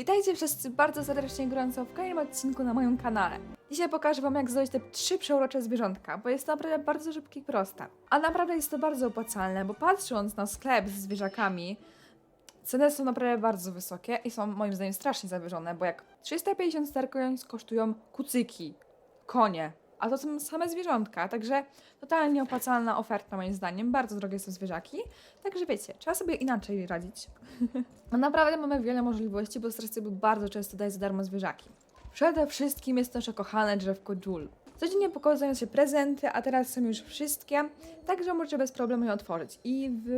Witajcie wszyscy bardzo serdecznie gorąco w kolejnym odcinku na moim kanale. Dzisiaj pokażę wam jak zrobić te trzy przeurocze zwierzątka, bo jest to naprawdę bardzo szybkie i proste. A naprawdę jest to bardzo opłacalne, bo patrząc na sklep z zwierzakami, ceny są naprawdę bardzo wysokie i są moim zdaniem strasznie zawyżone, bo jak 350 Starcoins kosztują kucyki, konie, a to są same zwierzątka, także totalnie opłacalna oferta moim zdaniem, bardzo drogie są zwierzaki, także wiecie, trzeba sobie inaczej radzić. No naprawdę mamy wiele możliwości, bo Strasy bardzo często daje za darmo zwierzaki. Przede wszystkim jest nasze kochane drzewko Jul. Codziennie pokazują się prezenty, a teraz są już wszystkie, także możecie bez problemu je otworzyć. I w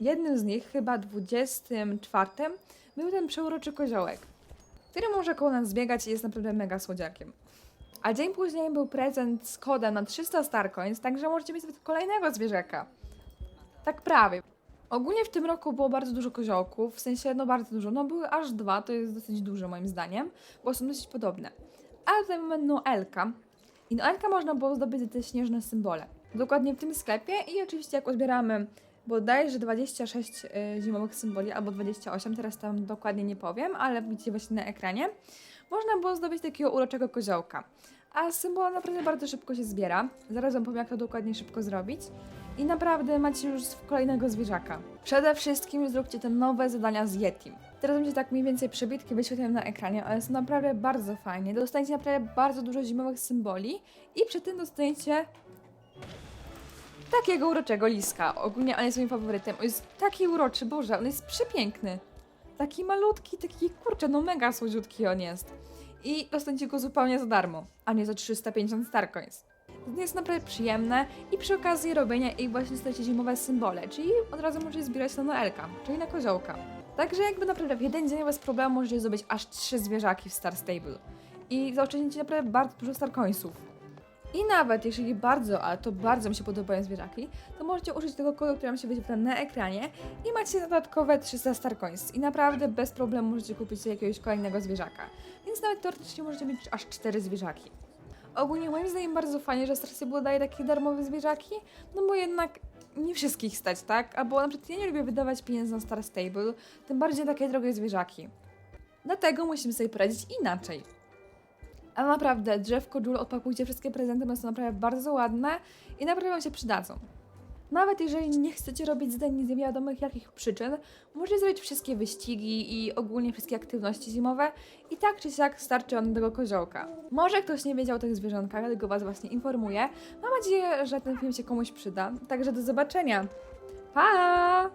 jednym z nich, chyba 24, był ten przeuroczy koziołek, który może koło nas biegać i jest naprawdę mega słodziakiem. A dzień później był prezent z kodem na 300 Starcoins, także możecie mieć kolejnego zwierzaka. Tak prawie. Ogólnie w tym roku było bardzo dużo koziołków, w sensie no bardzo dużo, no były aż dwa, to jest dosyć dużo moim zdaniem, bo są dosyć podobne. Ale tutaj mamy Noelka i Noelka można było zdobyć za te śnieżne symbole. Dokładnie w tym sklepie i oczywiście jak odbieramy bodajże 26 y, zimowych symboli albo 28, teraz tam dokładnie nie powiem, ale widzicie właśnie na ekranie, można było zdobyć takiego uroczego koziołka. A symbol naprawdę bardzo szybko się zbiera. Zaraz wam powiem jak to dokładnie szybko zrobić i naprawdę macie już kolejnego zwierzaka. Przede wszystkim zróbcie te nowe zadania z Yetim. Teraz będzie tak mniej więcej przebitki wyświetlone na ekranie, ale są naprawdę bardzo fajnie. Dostaniecie naprawdę bardzo dużo zimowych symboli i przy tym dostaniecie takiego uroczego liska. Ogólnie on jest moim faworytem. On jest taki uroczy, Boże, on jest przepiękny. Taki malutki, taki kurczę, no mega słodziutki on jest. I dostaniecie go zupełnie za darmo, a nie za 350 Starcoins. Jest naprawdę przyjemne i przy okazji robienia ich właśnie dostajecie zimowe symbole, czyli od razu możecie zbierać na Noelka, czyli na koziołka. Także jakby naprawdę w jeden dzień bez problemu możecie zdobyć aż trzy zwierzaki w Star Stable. I zaoszczędzicie naprawdę bardzo dużo Starcoinsów. I nawet jeżeli bardzo, ale to bardzo mi się podobają zwierzaki, to możecie użyć tego kodu, który wam się wyświetla na ekranie i macie dodatkowe 300 Starcoins. I naprawdę bez problemu możecie kupić sobie jakiegoś kolejnego zwierzaka. Więc nawet teoretycznie możecie mieć aż 4 zwierzaki. Ogólnie moim zdaniem bardzo fajnie, że Star Stable daje takie darmowe zwierzaki, no bo jednak nie wszystkich stać, tak? Albo na przykład ja nie lubię wydawać pieniędzy na Star Stable, tym bardziej takie drogie zwierzaki. Dlatego musimy sobie poradzić inaczej. A naprawdę, drzewko Jul, odpakujcie wszystkie prezenty, bo są naprawdę bardzo ładne i naprawdę Wam się przydadzą. Nawet jeżeli nie chcecie robić zdań z niewiadomych jakich przyczyn, możecie zrobić wszystkie wyścigi i ogólnie wszystkie aktywności zimowe i tak czy siak starczy on tego koziołka. Może ktoś nie wiedział o tych zwierzątkach, dlatego Was właśnie informuję. Mam nadzieję, że ten film się komuś przyda. Także do zobaczenia. Pa!